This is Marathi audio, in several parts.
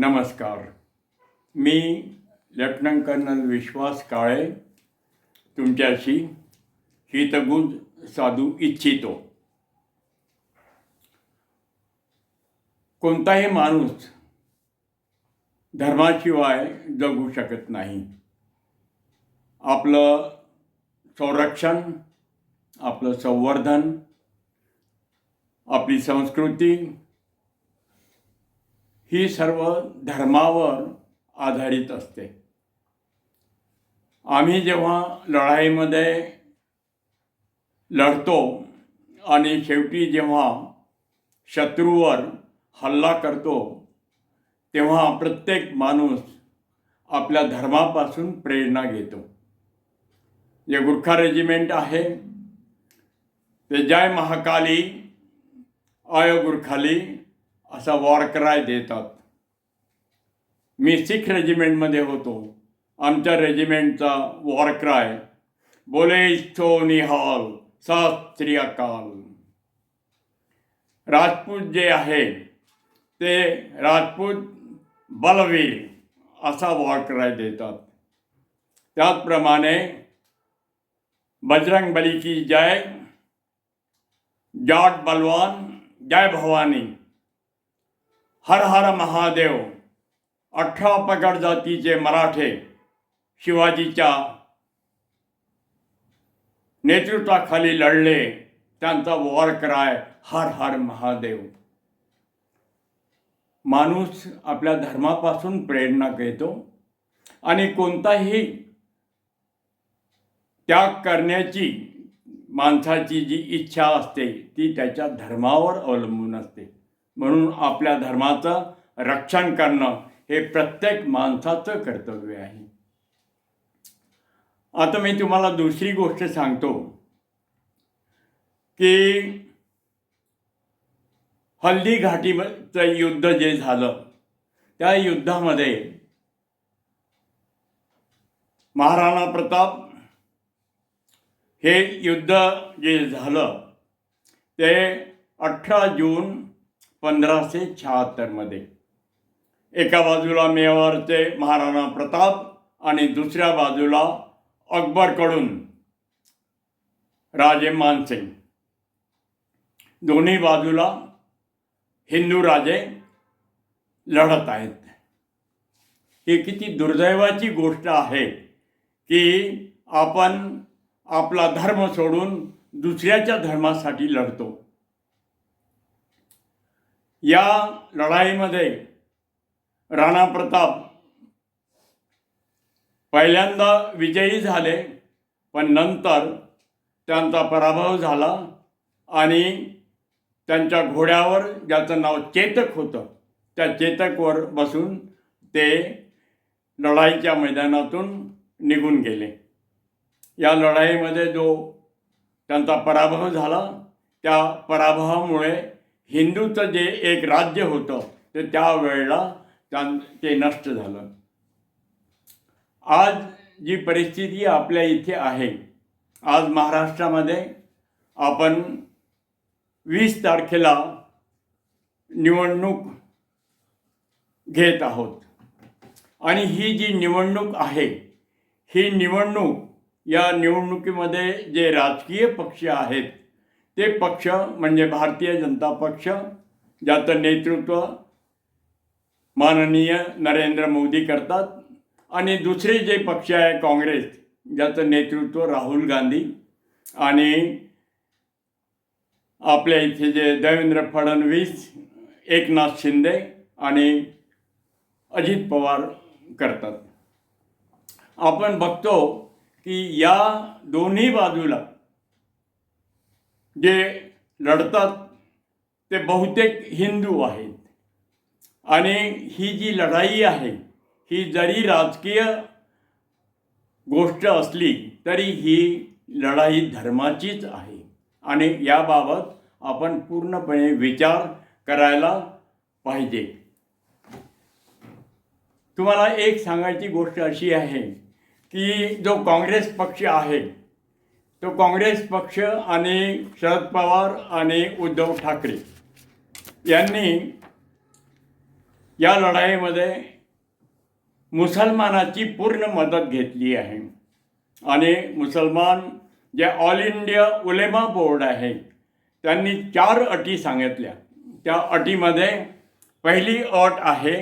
नमस्कार. मी लेफ्टनंट कर्नल विश्वास काळे तुमच्याशी हितगुज साधू इच्छितो. कोणताही माणूस धर्माशिवाय जगू शकत नाही. आपलं संरक्षण आपलं संवर्धन आपली संस्कृती ही सर्व धर्मावर आधारित असते. आम्ही जेव्हा लढाईमध्ये लढतो आणि शेवटी जेव्हा शत्रूवर हल्ला करतो तेव्हा प्रत्येक माणूस आपल्या धर्मापासून प्रेरणा घेतो. जे गुरखा रेजिमेंट आहे ते जय महाकाली अय गुरखाली असा वॉर क्राय देतात. मी सिख रेजिमेंटमध्ये होतो. आमच्या रेजिमेंटचा वॉर क्राय. बोले इच्छो निहाल सत श्री अकाल. राजपूत जे आहे ते राजपूत बलवीर असा वॉर क्राय देतात. त्याचप्रमाणे बजरंग बली की जय जाट बलवान जय भवानी. हर हर महादेव अठरा पगड जातीचे मराठे शिवाजीच्या नेतृत्वाखाली लढले त्यांचा वॉर क्राय हर हर महादेव. माणूस आपल्या धर्मापासून प्रेरणा घेतो आणि कोणताही त्याग करण्याची माणसाची जी इच्छा असते ती त्याच्या धर्मावर अवलंबून असते. म्हणून आपल्या धर्माचं रक्षण करणं हे प्रत्येक माणसाचं कर्तव्य आहे. आता मी तुम्हाला दुसरी गोष्ट सांगतो की हल्दी घाटीचं युद्ध जे झालं त्या युद्धामध्ये महाराणा प्रताप हे युद्ध जे झालं ते अठरा जून पंधराशे शहात्तरमध्ये एका बाजूला मेवारचे महाराणा प्रताप आणि दुसऱ्या बाजूला अकबरकडून राजे मानसिंग. दोन्ही बाजूला हिंदू राजे लढत आहेत. ही किती दुर्दैवाची गोष्ट आहे की आपण आपला धर्म सोडून दुसऱ्याच्या धर्मासाठी लढतो. या लढाईमध्ये राणा प्रताप पहिल्यांदा विजयी झाले पण नंतर त्यांचा पराभव झाला आणि त्यांच्या घोड्यावर ज्याचं नाव चेतक होतं त्या चेतकवर बसून ते लढाईच्या मैदानातून निघून गेले. या लढाईमध्ये जो त्यांचा पराभव झाला त्या पराभवामुळे हिंदूचं जे एक राज्य होतं ते त्यावेळेला त्या ते नष्ट झालं. आज जी परिस्थिती आपल्या इथे आहे आज महाराष्ट्रामध्ये आपण वीस तारखेला निवडणूक घेत आहोत. आणि ही जी निवडणूक आहे ही निवडणूक या निवडणुकीमध्ये जे राजकीय पक्ष आहेत ते पक्ष म्हणजे भारतीय जनता पक्ष ज्याचं नेतृत्व माननीय नरेंद्र मोदी करतात. आणि दुसरे जे पक्ष आहे काँग्रेस ज्याचं नेतृत्व राहुल गांधी आणि आपल्या इथे जे देवेंद्र फडणवीस एकनाथ शिंदे आणि अजित पवार करतात. आपण बघतो की या दोन्ही बाजूला जे लढतात ते बहुतेक हिंदू आहेत. आणि ही जी लढाई आहे ही जरी राजकीय गोष्ट असली तरी ही लढाई धर्माचीच आहे. आणि याबाबत आपण पूर्णपणे विचार करायला पाहिजे. तुम्हाला एक सांगायची गोष्ट अशी आहे की जो काँग्रेस पक्ष आहे तो काँग्रेस पक्ष आणि शरद पवार आणि उद्धव ठाकरे यांनी या लढाईमध्ये मुसलमानाची पूर्ण मदत घेतली आहे. आणि मुसलमान जे ऑल इंडिया उलेमा बोर्ड आहे त्यांनी चार अटी सांगितल्या. त्या अटीमध्ये पहिली अट आहे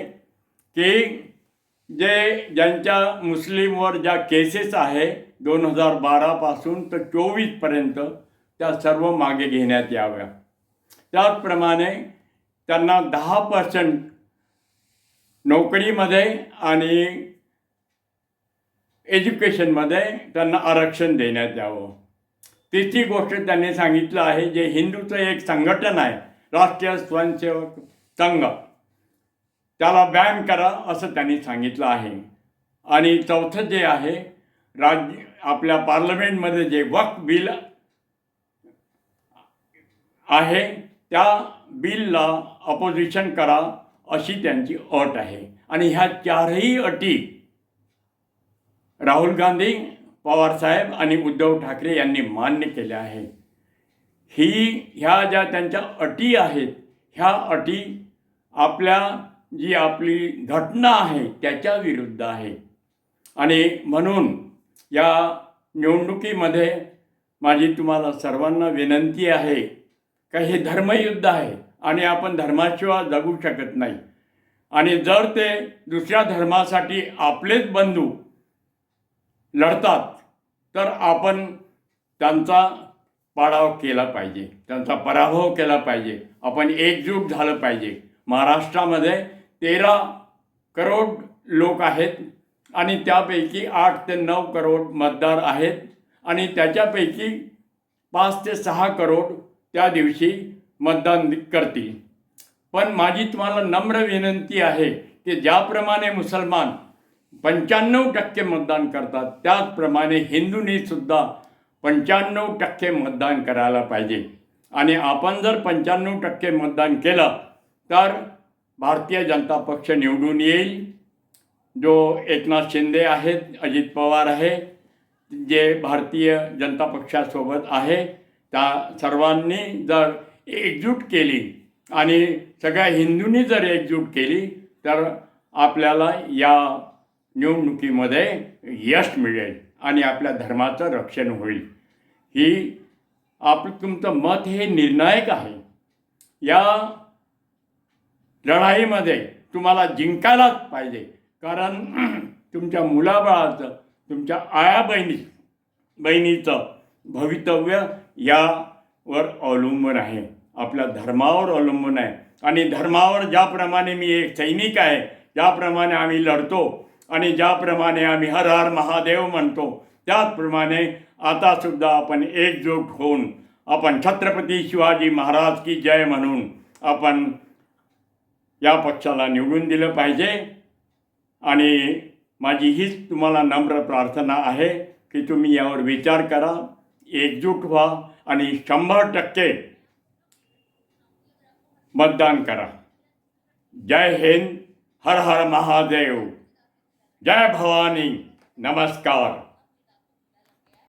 की जे ज्यांच्या मुस्लिमवर ज्या केसेस आहे दोन हजार बारापासून तर चोवीसपर्यंत त्या सर्व मागे घेण्यात याव्या. त्याचप्रमाणे त्यांना दहा पर्सेंट नोकरीमध्ये आणि एज्युकेशनमध्ये त्यांना आरक्षण देण्यात यावं. तिसरी गोष्ट त्यांनी सांगितलं आहे जे हिंदूचं एक संघटन आहे राष्ट्रीय स्वयंसेवक संघ त्याला बॅन करा असं त्यांनी सांगितलं आहे. आणि चौथं जे आहे राज्य आपल्या पार्लमेंटमध्ये जे वक्फ बिल आहे त्या बिलला अपोजिशन करा अशी त्यांची अट आहे. आणि ह्या चारही अटी राहुल गांधी पवारसाहेब आणि उद्धव ठाकरे यांनी मान्य केल्या आहे ही ह्या ज्या त्यांच्या अटी आहेत ह्या अटी आपल्या जी आपली घटना आहे त्याच्या विरुद्ध आहे. आणि म्हणून या निवडणुकीमध्ये माझी तुम्हाला सर्वांना विनंती आहे का हे धर्मयुद्ध आहे आणि आपण धर्माशिवाय जगू शकत नाही. आणि जर ते दुसऱ्या धर्मासाठी आपलेच बंधू लढतात तर आपण त्यांचा पाडाव केला पाहिजे त्यांचा पराभव केला पाहिजे आपण एकजूट झालं पाहिजे. महाराष्ट्रामध्ये तेरा करोड लोक आहेत आणि त्यापैकी आठ ते नऊ करोड मतदार आहेत. आणि त्याच्यापैकी पाच ते सहा करोड त्या दिवशी मतदान करतील. पण माझी तुम्हाला नम्र विनंती आहे की ज्याप्रमाणे मुसलमान पंच्याण्णव टक्के मतदान करतात त्याचप्रमाणे हिंदूंनीसुद्धा पंच्याण्णव टक्के मतदान करायला पाहिजे. आणि आपण जर पंच्याण्णव टक्के मतदान केलं तर भारतीय जनता पक्ष निवडून येईल. जो एकनाथ शिंदे आहेत अजित पवार आहे जे भारतीय जनता पक्षासोबत आहे त्या सर्वांनी जर एकजूट केली आणि सगळ्या हिंदूंनी जर एकजूट केली तर आपल्याला या निवडणुकीमध्ये यश मिळेल आणि आपल्या धर्माचं रक्षण होईल. ही आप तुमचं मत हे निर्णायक आहे. या लढाईमध्ये तुम्हाला जिंकायलाच पाहिजे. कारण तुमच्या मुलाबाळाचं तुमच्या आया बहिणी बहिणीचं भवितव्य यावर अवलंबून आहे. आपल्या धर्मावर अवलंबून आहे. आणि धर्मावर ज्याप्रमाणे मी एक सैनिक आहे ज्याप्रमाणे आम्ही लढतो आणि ज्याप्रमाणे आम्ही हर हर महादेव म्हणतो त्याचप्रमाणे आतासुद्धा आपण एकजूट होऊन आपण छत्रपती शिवाजी महाराज की जय म्हणून आपण या पक्षाला निवडून दिलं पाहिजे. आणि माझी हीच तुम्हाला नम्र प्रार्थना आहे की तुम्ही यावर विचार करा एकजूट व्हा आणि शंभर टक्के मतदान करा. जय हिंद हर हर महादेव. जय भवानी नमस्कार.